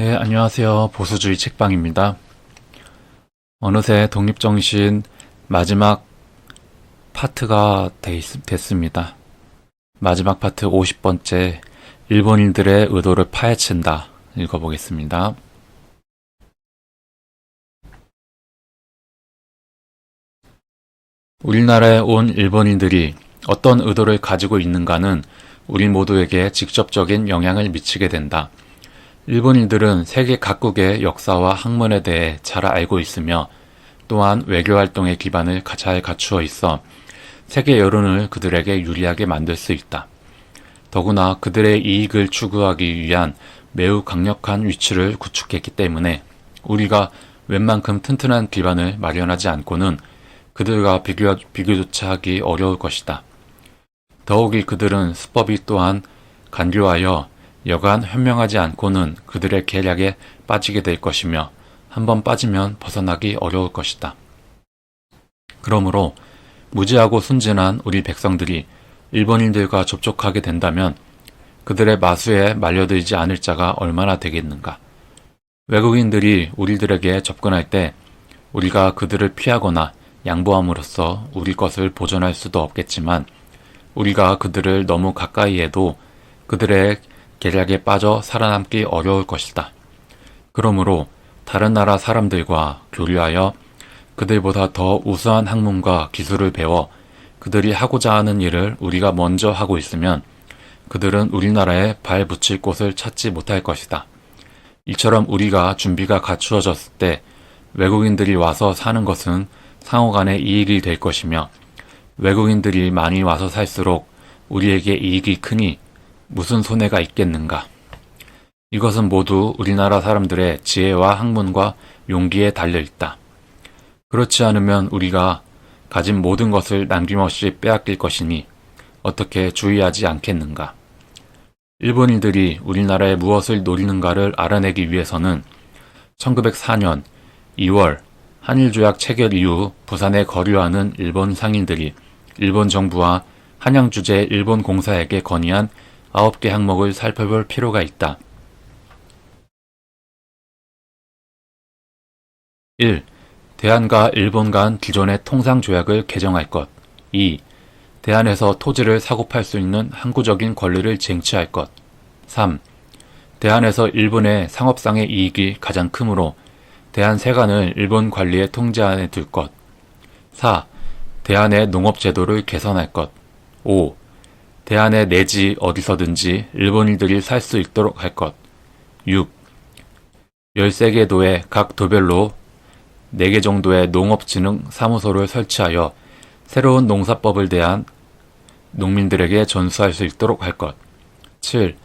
네, 안녕하세요. 보수주의 책방입니다. 어느새 독립정신 마지막 파트가 됐습니다. 마지막 파트 50번째 일본인들의 의도를 파헤친다. 읽어보겠습니다. 우리나라에 온 일본인들이 어떤 의도를 가지고 있는가는 우리 모두에게 직접적인 영향을 미치게 된다. 일본인들은 세계 각국의 역사와 학문에 대해 잘 알고 있으며 또한 외교 활동의 기반을 가- 잘 갖추어 있어 세계 여론을 그들에게 유리하게 만들 수 있다. 더구나 그들의 이익을 추구하기 위한 매우 강력한 위치를 구축했기 때문에 우리가 웬만큼 튼튼한 기반을 마련하지 않고는 그들과 비교, 비교조차 하기 어려울 것이다. 더욱이 그들은 수법이 또한 간교하여 여간 현명하지 않고는 그들의 계략에 빠지게 될 것이며 한번 빠지면 벗어나기 어려울 것이다. 그러므로 무지하고 순진한 우리 백성들이 일본인들과 접촉하게 된다면 그들의 마수에 말려들지 않을 자가 얼마나 되겠는가. 외국인들이 우리들에게 접근할 때 우리가 그들을 피하거나 양보함으로써 우리 것을 보존할 수도 없겠지만 우리가 그들을 너무 가까이 해도 그들의 계략에 빠져 살아남기 어려울 것이다. 그러므로 다른 나라 사람들과 교류하여 그들보다 더 우수한 학문과 기술을 배워 그들이 하고자 하는 일을 우리가 먼저 하고 있으면 그들은 우리나라에 발 붙일 곳을 찾지 못할 것이다. 이처럼 우리가 준비가 갖추어졌을 때 외국인들이 와서 사는 것은 상호 간의 이익이 될 것이며 외국인들이 많이 와서 살수록 우리에게 이익이 크니 무슨 손해가 있겠는가. 이것은 모두 우리나라 사람들의 지혜와 학문과 용기에 달려 있다. 그렇지 않으면 우리가 가진 모든 것을 남김없이 빼앗길 것이니 어떻게 주의하지 않겠는가. 일본인들이 우리나라에 무엇을 노리는가를 알아내기 위해서는 1904년 2월 한일조약 체결 이후 부산에 거류하는 일본 상인들이 일본 정부와 한양주재 일본 공사에게 건의한 9개 항목을 살펴볼 필요가 있다. 1. 대한과 일본 간 기존의 통상 조약을 개정할 것. 2. 대한에서 토지를 사고 팔 수 있는 항구적인 권리를 쟁취할 것. 3. 대한에서 일본의 상업상의 이익이 가장 크므로 대한 세관을 일본 관리의 통제 안에 둘 것. 4. 대한의 농업 제도를 개선할 것. 5. 대한의 내지 어디서든지 일본인들이 살 수 있도록 할 것. 6. 13개 도의 각 도별로 4개 정도의 농업진흥 사무소를 설치하여 새로운 농사법을 대한 농민들에게 전수할 수 있도록 할 것. 7.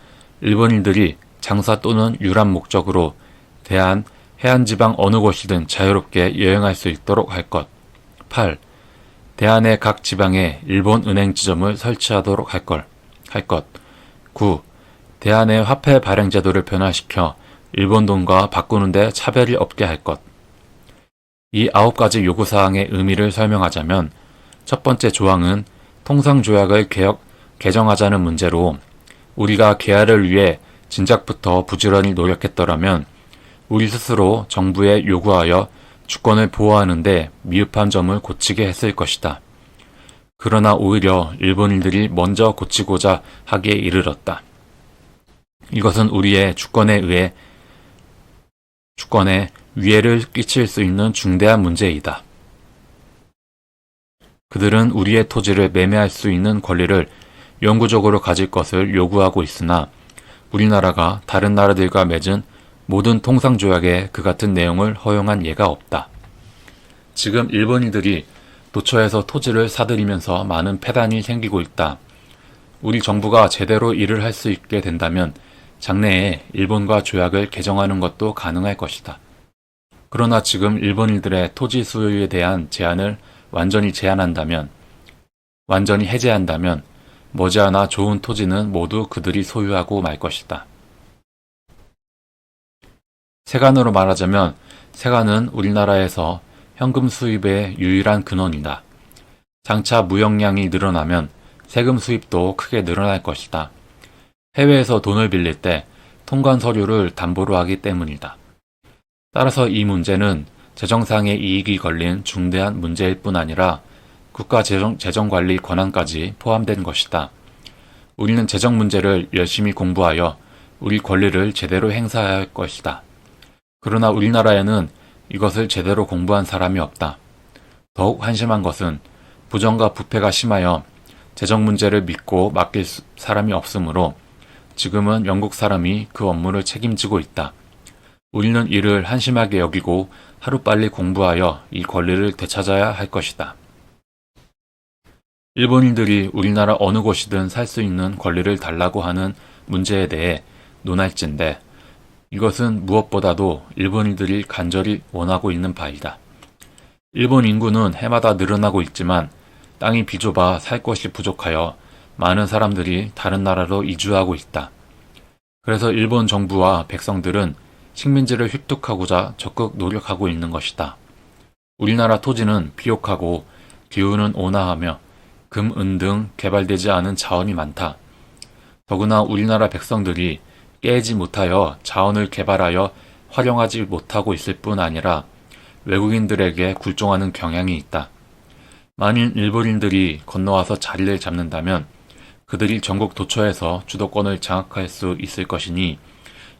일본인들이 장사 또는 유람 목적으로 대한 해안지방 어느 곳이든 자유롭게 여행할 수 있도록 할 것. 8. 대한의 각 지방에 일본 은행 지점을 설치하도록 할 걸, 할 것. 9. 대한의 화폐 발행 제도를 변화시켜 일본 돈과 바꾸는데 차별이 없게 할 것. 이 아홉 가지 요구사항의 의미를 설명하자면 첫 번째 조항은 통상조약을 개혁, 개정하자는 문제로 우리가 개화를 위해 진작부터 부지런히 노력했더라면 우리 스스로 정부에 요구하여 주권을 보호하는데 미흡한 점을 고치게 했을 것이다. 그러나 오히려 일본인들이 먼저 고치고자 하기에 이르렀다. 이것은 우리의 주권에 의해 주권에 위해를 끼칠 수 있는 중대한 문제이다. 그들은 우리의 토지를 매매할 수 있는 권리를 영구적으로 가질 것을 요구하고 있으나 우리나라가 다른 나라들과 맺은 모든 통상조약에 그 같은 내용을 허용한 예가 없다. 지금 일본인들이 도처에서 토지를 사들이면서 많은 폐단이 생기고 있다. 우리 정부가 제대로 일을 할 수 있게 된다면 장래에 일본과 조약을 개정하는 것도 가능할 것이다. 그러나 지금 일본인들의 토지 소유에 대한 제한을 완전히 제한한다면, 완전히 해제한다면, 머지않아 좋은 토지는 모두 그들이 소유하고 말 것이다. 세간으로 말하자면, 세간은 우리나라에서 현금 수입의 유일한 근원이다. 장차 무역량이 늘어나면 세금 수입도 크게 늘어날 것이다. 해외에서 돈을 빌릴 때 통관 서류를 담보로 하기 때문이다. 따라서 이 문제는 재정상의 이익이 걸린 중대한 문제일 뿐 아니라 국가 재정, 재정 관리 권한까지 포함된 것이다. 우리는 재정 문제를 열심히 공부하여 우리 권리를 제대로 행사해야 할 것이다. 그러나 우리나라에는 이것을 제대로 공부한 사람이 없다. 더욱 한심한 것은 부정과 부패가 심하여 재정 문제를 믿고 맡길 수- 사람이 없으므로 지금은 영국 사람이 그 업무를 책임지고 있다. 우리는 이를 한심하게 여기고 하루빨리 공부하여 이 권리를 되찾아야 할 것이다. 일본인들이 우리나라 어느 곳이든 살 수 있는 권리를 달라고 하는 문제에 대해 논할진데 이것은 무엇보다도 일본인들이 간절히 원하고 있는 바이다. 일본 인구는 해마다 늘어나고 있지만 땅이 비좁아 살 것이 부족하여 많은 사람들이 다른 나라로 이주하고 있다. 그래서 일본 정부와 백성들은 식민지를 획득하고자 적극 노력하고 있는 것이다. 우리나라 토지는 비옥하고 기후는 온화하며 금, 은 등 개발되지 않은 자원이 많다. 더구나 우리나라 백성들이 깨지 못하여 자원을 개발하여 활용하지 못하고 있을 뿐 아니라 외국인들에게 굴종하는 경향이 있다. 만일 일본인들이 건너와서 자리를 잡는다면 그들이 전국 도처에서 주도권을 장악할 수 있을 것이니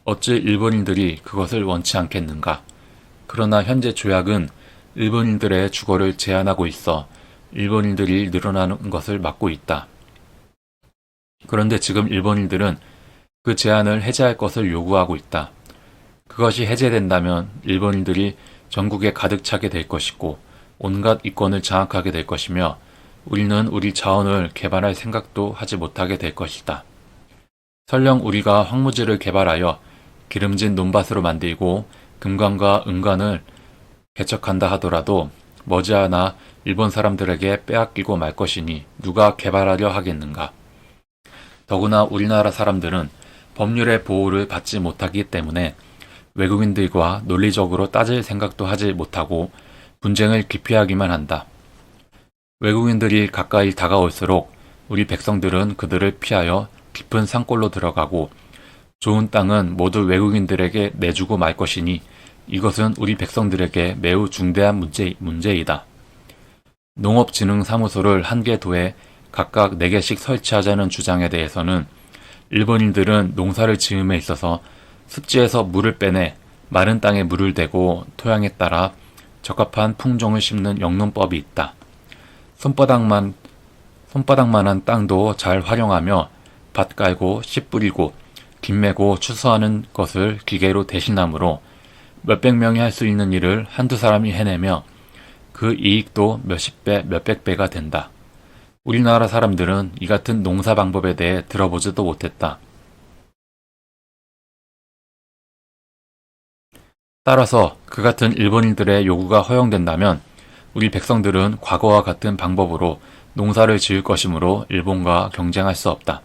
어찌 일본인들이 그것을 원치 않겠는가. 그러나 현재 조약은 일본인들의 주거를 제한하고 있어 일본인들이 늘어나는 것을 막고 있다. 그런데 지금 일본인들은 그 제한을 해제할 것을 요구하고 있다. 그것이 해제된다면 일본인들이 전국에 가득 차게 될 것이고 온갖 이권을 장악하게 될 것이며 우리는 우리 자원을 개발할 생각도 하지 못하게 될 것이다. 설령 우리가 황무지를 개발하여 기름진 논밭으로 만들고 금관과 은관을 개척한다 하더라도 머지않아 일본 사람들에게 빼앗기고 말 것이니 누가 개발하려 하겠는가. 더구나 우리나라 사람들은 법률의 보호를 받지 못하기 때문에 외국인들과 논리적으로 따질 생각도 하지 못하고 분쟁을 기피하기만 한다. 외국인들이 가까이 다가올수록 우리 백성들은 그들을 피하여 깊은 산골로 들어가고 좋은 땅은 모두 외국인들에게 내주고 말 것이니 이것은 우리 백성들에게 매우 중대한 문제, 문제이다. 농업진흥사무소를 한 개 도에 각각 네개씩 설치하자는 주장에 대해서는 일본인들은 농사를 지음에 있어서 습지에서 물을 빼내 마른 땅에 물을 대고 토양에 따라 적합한 품종을 심는 영농법이 있다. 손바닥만 손바닥만한 땅도 잘 활용하며 밭 깔고 씨 뿌리고 김 메고 추수하는 것을 기계로 대신하므로 몇백 명이 할 수 있는 일을 한두 사람이 해내며 그 이익도 몇십 배, 몇백 배가 된다. 우리나라 사람들은 이 같은 농사 방법에 대해 들어보지도 못했다. 따라서 그 같은 일본인들의 요구가 허용된다면 우리 백성들은 과거와 같은 방법으로 농사를 지을 것이므로 일본과 경쟁할 수 없다.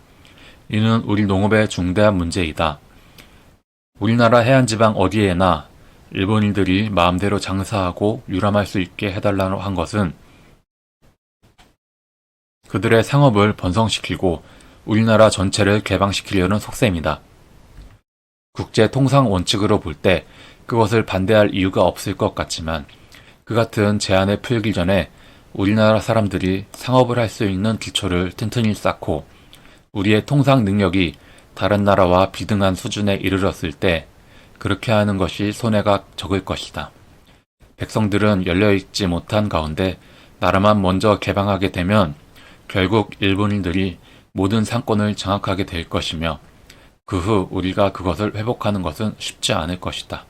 이는 우리 농업의 중대한 문제이다. 우리나라 해안지방 어디에나 일본인들이 마음대로 장사하고 유람할 수 있게 해달라고 한 것은 그들의 상업을 번성시키고 우리나라 전체를 개방시키려는 속셈이다. 국제 통상 원칙으로 볼 때 그것을 반대할 이유가 없을 것 같지만 그 같은 제안을 풀기 전에 우리나라 사람들이 상업을 할 수 있는 기초를 튼튼히 쌓고 우리의 통상 능력이 다른 나라와 비등한 수준에 이르렀을 때 그렇게 하는 것이 손해가 적을 것이다. 백성들은 열려있지 못한 가운데 나라만 먼저 개방하게 되면 결국 일본인들이 모든 상권을 장악하게 될 것이며 그 후 우리가 그것을 회복하는 것은 쉽지 않을 것이다.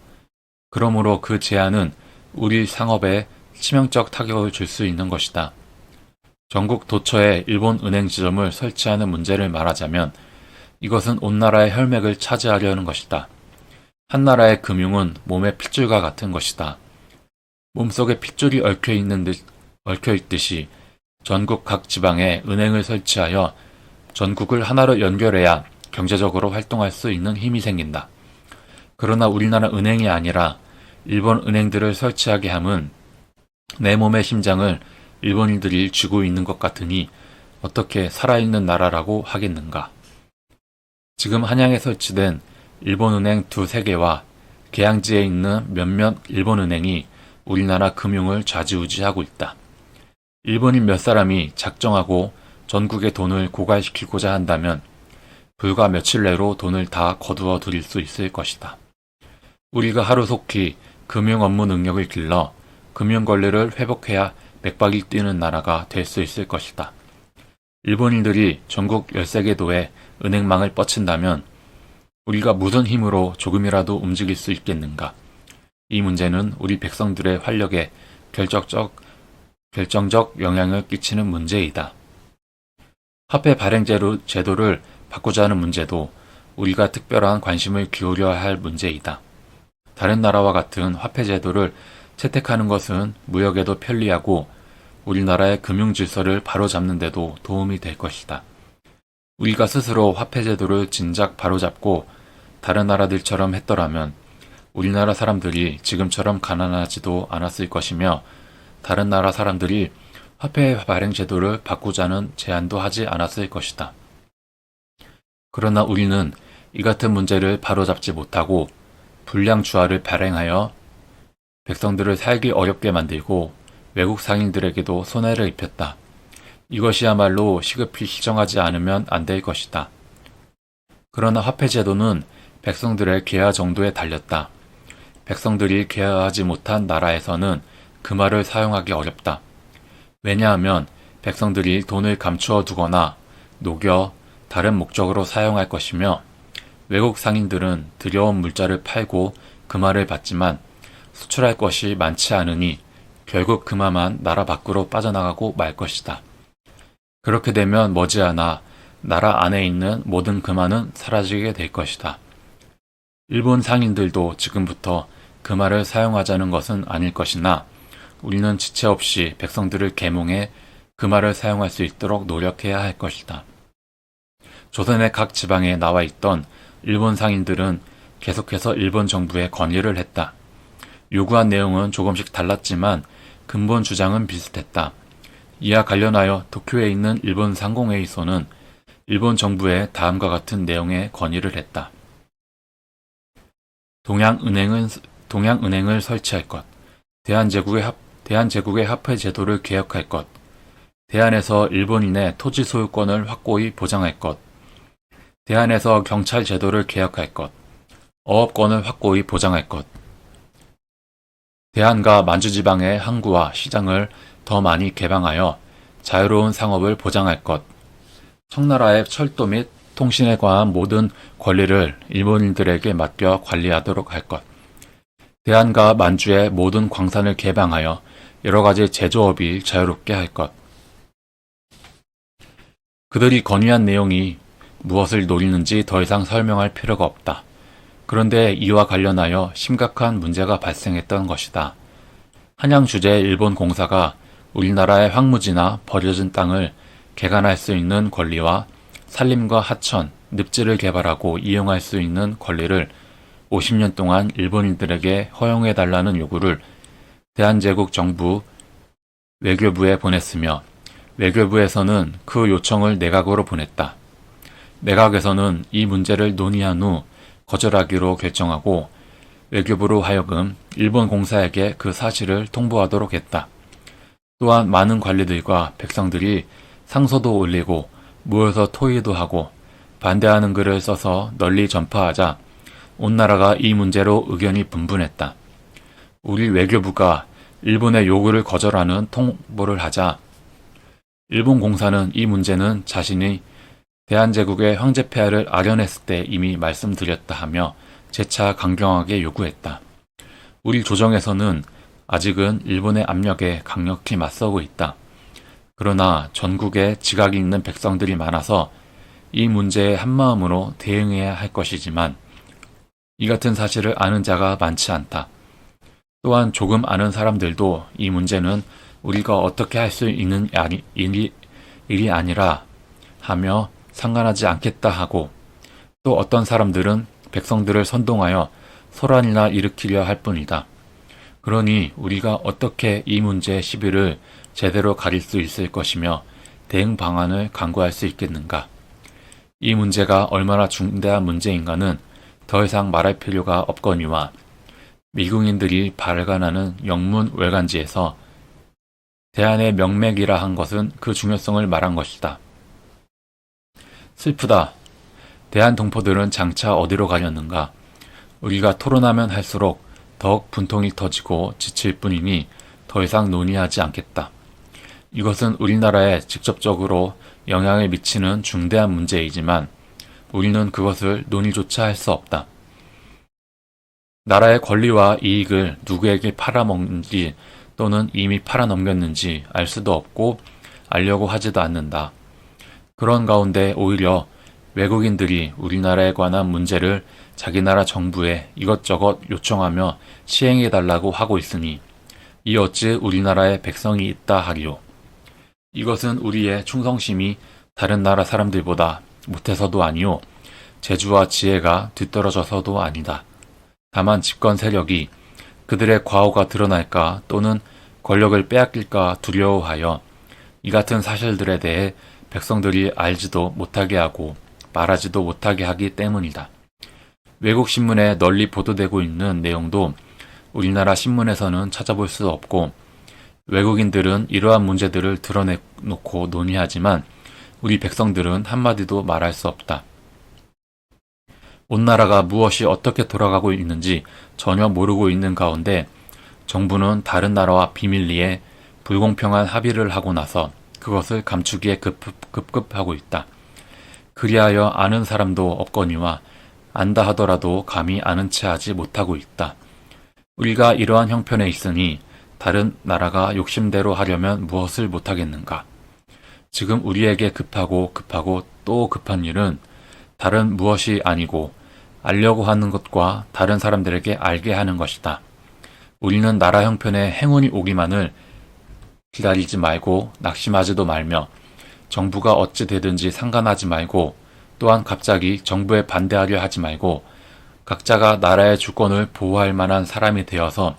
그러므로 그 제안은 우리 상업에 치명적 타격을 줄 수 있는 것이다. 전국 도처에 일본 은행 지점을 설치하는 문제를 말하자면 이것은 온 나라의 혈맥을 차지하려는 것이다. 한 나라의 금융은 몸의 핏줄과 같은 것이다. 몸속에 핏줄이 얽혀 있는 듯, 얽혀 있듯이 전국 각 지방에 은행을 설치하여 전국을 하나로 연결해야 경제적으로 활동할 수 있는 힘이 생긴다. 그러나 우리나라 은행이 아니라 일본 은행들을 설치하게 함은 내 몸의 심장을 일본인들이 쥐고 있는 것 같으니 어떻게 살아있는 나라라고 하겠는가. 지금 한양에 설치된 일본은행 두세 개와 계양지에 있는 몇몇 일본은행이 우리나라 금융을 좌지우지하고 있다. 일본인 몇 사람이 작정하고 전국의 돈을 고갈시키고자 한다면 불과 며칠 내로 돈을 다 거두어 들일 수 있을 것이다. 우리가 하루속히 금융 업무 능력을 길러 금융 권리를 회복해야 맥박이 뛰는 나라가 될 수 있을 것이다. 일본인들이 전국 13개 도에 은행망을 뻗친다면 우리가 무슨 힘으로 조금이라도 움직일 수 있겠는가? 이 문제는 우리 백성들의 활력에 결정적, 결정적 영향을 끼치는 문제이다. 화폐 발행 제도- 제도를 바꾸자는 문제도 우리가 특별한 관심을 기울여야 할 문제이다. 다른 나라와 같은 화폐 제도를 채택하는 것은 무역에도 편리하고 우리나라의 금융 질서를 바로잡는 데도 도움이 될 것이다. 우리가 스스로 화폐 제도를 진작 바로잡고 다른 나라들처럼 했더라면 우리나라 사람들이 지금처럼 가난하지도 않았을 것이며 다른 나라 사람들이 화폐 발행 제도를 바꾸자는 제안도 하지 않았을 것이다. 그러나 우리는 이 같은 문제를 바로잡지 못하고 불량 주화를 발행하여 백성들을 살기 어렵게 만들고 외국 상인들에게도 손해를 입혔다. 이것이야말로 시급히 시정하지 않으면 안 될 것이다. 그러나 화폐 제도는 백성들의 계화 정도에 달렸다. 백성들이 계화하지 못한 나라에서는 그 말을 사용하기 어렵다. 왜냐하면 백성들이 돈을 감추어 두거나 녹여 다른 목적으로 사용할 것이며 외국 상인들은 들여온 물자를 팔고 금화를 받지만 수출할 것이 많지 않으니 결국 금화만 나라 밖으로 빠져나가고 말 것이다. 그렇게 되면 머지않아 나라 안에 있는 모든 금화는 사라지게 될 것이다. 일본 상인들도 지금부터 금화를 사용하자는 것은 아닐 것이나 우리는 지체 없이 백성들을 계몽해 금화를 사용할 수 있도록 노력해야 할 것이다. 조선의 각 지방에 나와 있던 일본 상인들은 계속해서 일본 정부에 건의를 했다. 요구한 내용은 조금씩 달랐지만 근본 주장은 비슷했다. 이와 관련하여 도쿄에 있는 일본 상공회의소는 일본 정부에 다음과 같은 내용의 건의를 했다. 동양은행은 동양은행을 설치할 것, 대한제국의 합 대한제국의 화폐 제도를 개혁할 것, 대한에서 일본인의 토지 소유권을 확고히 보장할 것, 대한에서 경찰 제도를 개혁할 것, 어업권을 확고히 보장할 것, 대한과 만주지방의 항구와 시장을 더 많이 개방하여 자유로운 상업을 보장할 것, 청나라의 철도 및 통신에 관한 모든 권리를 일본인들에게 맡겨 관리하도록 할 것, 대한과 만주의 모든 광산을 개방하여 여러 가지 제조업이 자유롭게 할 것. 그들이 건의한 내용이 무엇을 노리는지 더 이상 설명할 필요가 없다. 그런데 이와 관련하여 심각한 문제가 발생했던 것이다. 한양 주재 일본 공사가 우리나라의 황무지나 버려진 땅을 개간할 수 있는 권리와 산림과 하천, 늪지를 개발하고 이용할 수 있는 권리를 50년 동안 일본인들에게 허용해 달라는 요구를 대한제국 정부 외교부에 보냈으며 외교부에서는 그 요청을 내각으로 보냈다. 내각에서는 이 문제를 논의한 후 거절하기로 결정하고 외교부로 하여금 일본 공사에게 그 사실을 통보하도록 했다. 또한 많은 관리들과 백성들이 상소도 올리고 모여서 토의도 하고 반대하는 글을 써서 널리 전파하자 온 나라가 이 문제로 의견이 분분했다. 우리 외교부가 일본의 요구를 거절하는 통보를 하자 일본 공사는 이 문제는 자신이 대한제국의 황제 폐하를 아련했을 때 이미 말씀드렸다 하며 재차 강경하게 요구했다. 우리 조정에서는 아직은 일본의 압력에 강력히 맞서고 있다. 그러나 전국에 지각이 있는 백성들이 많아서 이 문제에 한마음으로 대응해야 할 것이지만 이 같은 사실을 아는 자가 많지 않다. 또한 조금 아는 사람들도 이 문제는 우리가 어떻게 할 수 있는 일이, 일이 아니라 하며 상관하지 않겠다 하고 또 어떤 사람들은 백성들을 선동하여 소란이나 일으키려 할 뿐이다. 그러니 우리가 어떻게 이 문제의 시비를 제대로 가릴 수 있을 것이며 대응 방안을 강구할 수 있겠는가? 이 문제가 얼마나 중대한 문제인가는 더 이상 말할 필요가 없거니와 미국인들이 발간하는 영문 외간지에서 대안의 명맥이라 한 것은 그 중요성을 말한 것이다. 슬프다. 대한 동포들은 장차 어디로 가려는가? 우리가 토론하면 할수록 더욱 분통이 터지고 지칠 뿐이니 더 이상 논의하지 않겠다. 이것은 우리나라에 직접적으로 영향을 미치는 중대한 문제이지만 우리는 그것을 논의조차 할 수 없다. 나라의 권리와 이익을 누구에게 팔아먹는지 또는 이미 팔아넘겼는지 알 수도 없고 알려고 하지도 않는다. 그런 가운데 오히려 외국인들이 우리나라에 관한 문제를 자기 나라 정부에 이것저것 요청하며 시행해달라고 하고 있으니 이 어찌 우리나라에 백성이 있다 하리요. 이것은 우리의 충성심이 다른 나라 사람들보다 못해서도 아니요. 재주와 지혜가 뒤떨어져서도 아니다. 다만 집권 세력이 그들의 과오가 드러날까 또는 권력을 빼앗길까 두려워하여 이 같은 사실들에 대해 백성들이 알지도 못하게 하고 말하지도 못하게 하기 때문이다. 외국 신문에 널리 보도되고 있는 내용도 우리나라 신문에서는 찾아볼 수 없고 외국인들은 이러한 문제들을 드러내놓고 논의하지만 우리 백성들은 한마디도 말할 수 없다. 온 나라가 무엇이 어떻게 돌아가고 있는지 전혀 모르고 있는 가운데 정부는 다른 나라와 비밀리에 불공평한 합의를 하고 나서 그것을 감추기에 급급, 급급 하고 있다. 그리하여 아는 사람도 없거니와 안다 하더라도 감히 아는 체 하지 못하고 있다. 우리가 이러한 형편에 있으니 다른 나라가 욕심대로 하려면 무엇을 못하겠는가? 지금 우리에게 급하고 급하고 또 급한 일은 다른 무엇이 아니고 알려고 하는 것과 다른 사람들에게 알게 하는 것이다. 우리는 나라 형편에 행운이 오기만을 기다리지 말고 낙심하지도 말며 정부가 어찌 되든지 상관하지 말고 또한 갑자기 정부에 반대하려 하지 말고 각자가 나라의 주권을 보호할 만한 사람이 되어서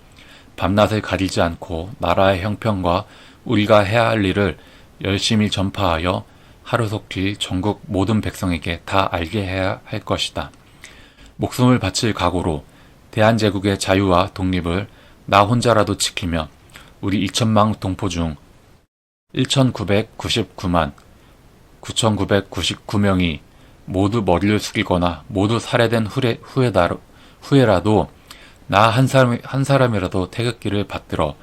밤낮을 가리지 않고 나라의 형편과 우리가 해야 할 일을 열심히 전파하여 하루속히 전국 모든 백성에게 다 알게 해야 할 것이다. 목숨을 바칠 각오로 대한제국의 자유와 독립을 나 혼자라도 지키며 우리 2천만 동포 중 1,999만 9,999명이 모두 머리를 숙이거나 모두 살해된 후에, 후에다, 후에라도 나 한 사람, 한 사람이라도 태극기를 받들어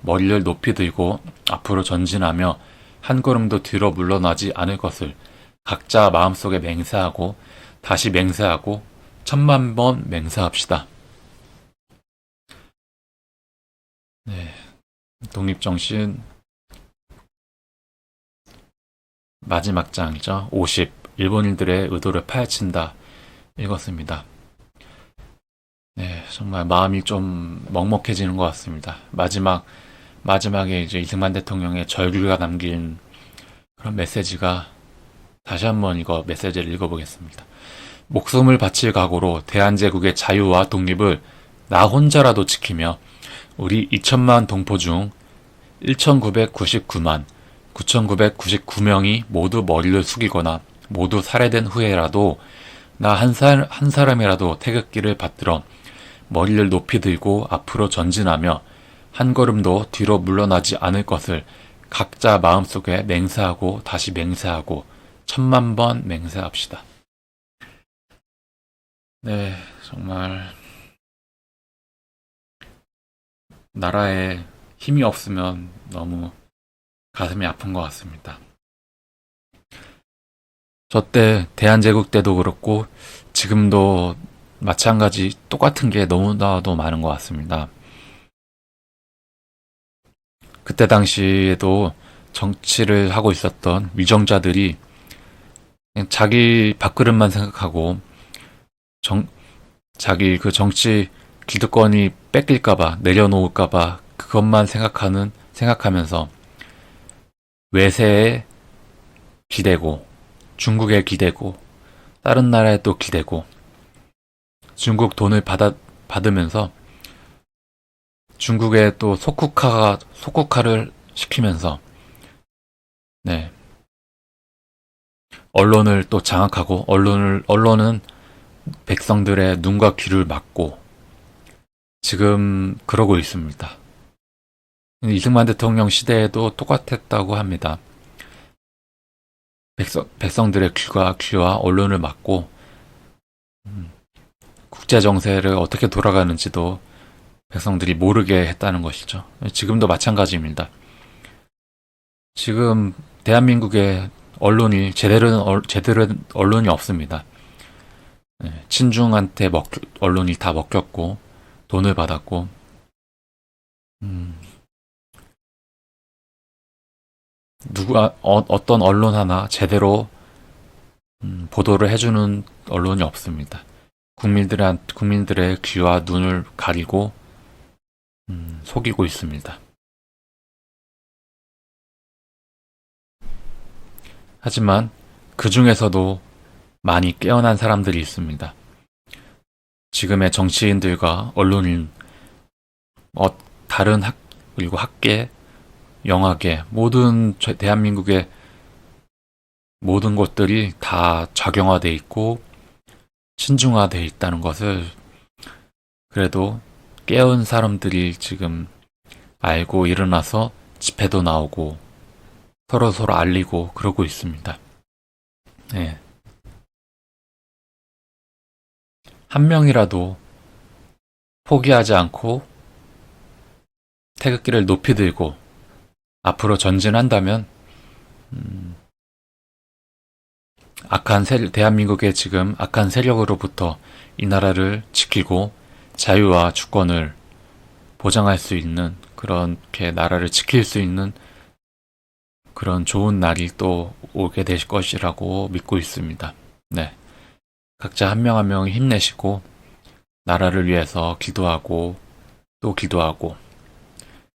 머리를 높이 들고 앞으로 전진하며 한 걸음도 뒤로 물러나지 않을 것을 각자 마음속에 맹세하고 다시 맹세하고 천만 번 맹세합시다. 네. 독립정신 마지막 장이죠. 50. 일본인들의 의도를 파헤친다. 읽었습니다. 네, 정말 마음이 좀 먹먹해지는 것 같습니다. 마지막, 마지막에 이제 이승만 대통령의 절규가 남긴 그런 메시지가 다시 한번 이거 메시지를 읽어보겠습니다. 목숨을 바칠 각오로 대한제국의 자유와 독립을 나 혼자라도 지키며 우리 2천만 동포 중 1,999만 9,999명이 모두 머리를 숙이거나 모두 살해된 후에라도 나 한 살, 한 사람이라도 태극기를 받들어 머리를 높이 들고 앞으로 전진하며 한 걸음도 뒤로 물러나지 않을 것을 각자 마음속에 맹세하고 다시 맹세하고 천만 번 맹세합시다. 네, 정말 나라에 힘이 없으면 너무 가슴이 아픈 것 같습니다. 저 때 대한제국 때도 그렇고 지금도 마찬가지 똑같은 게 너무나도 많은 것 같습니다. 그때 당시에도 정치를 하고 있었던 위정자들이 자기 밥그릇만 생각하고 정, 자기 그 정치 기득권이 뺏길까봐 내려놓을까봐 그것만 생각하는 생각하면서 외세에 기대고 중국에 기대고 다른 나라에 또 기대고 중국 돈을 받아 받으면서 중국에 또 속국화가 속국화를 시키면서 네. 언론을 또 장악하고 언론을 언론은 백성들의 눈과 귀를 막고 지금 그러고 있습니다. 이승만 대통령 시대에도 똑같았다고 합니다. 백성, 백성들의 귀가 귀와 언론을 막고 음, 국제 정세를 어떻게 돌아가는지도 백성들이 모르게 했다는 것이죠. 지금도 마찬가지입니다. 지금 대한민국의 언론이 제대로 제대로 된 언론이 없습니다. 네, 친중한테 먹 언론이 다 먹혔고 돈을 받았고 음, 누가 어, 떤 언론 하나 제대로 음, 보도를 해주는 언론이 없습니다. 국민들한 국민들의 귀와 눈을 가리고 음, 속이고 있습니다. 하지만 그 중에서도 많이 깨어난 사람들이 있습니다. 지금의 정치인들과 언론인, 어, 다른 학, 그리고 학계, 영화계, 모든 저- 대한민국의 모든 것들이 다 작용화돼 있고 신중화돼 있다는 것을 그래도 깨운 사람들이 지금 알고 일어나서 집회도 나오고 서로 서로 알리고 그러고 있습니다. 네. 한 명이라도 포기하지 않고 태극기를 높이 들고 앞으로 전진한다면 음, 악한 세, 대한민국의 지금 악한 세력으로부터 이 나라를 지키고 자유와 주권을 보장할 수 있는 그렇게 나라를 지킬 수 있는 그런 좋은 날이 또 오게 될 것이라고 믿고 있습니다. 네. 각자 한 명 한 명 힘내시고 나라를 위해서 기도하고 또 기도하고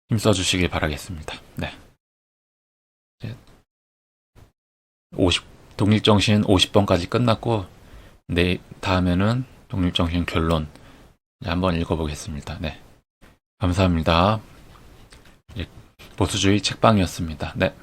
힘써 주시길 바라겠습니다. 네. 이제 50 독립정신 50번까지 끝났고 네 다음에는 독립정신 결론 한번 읽어보겠습니다. 네. 감사합니다. 예, 보수주의 책방이었습니다. 네.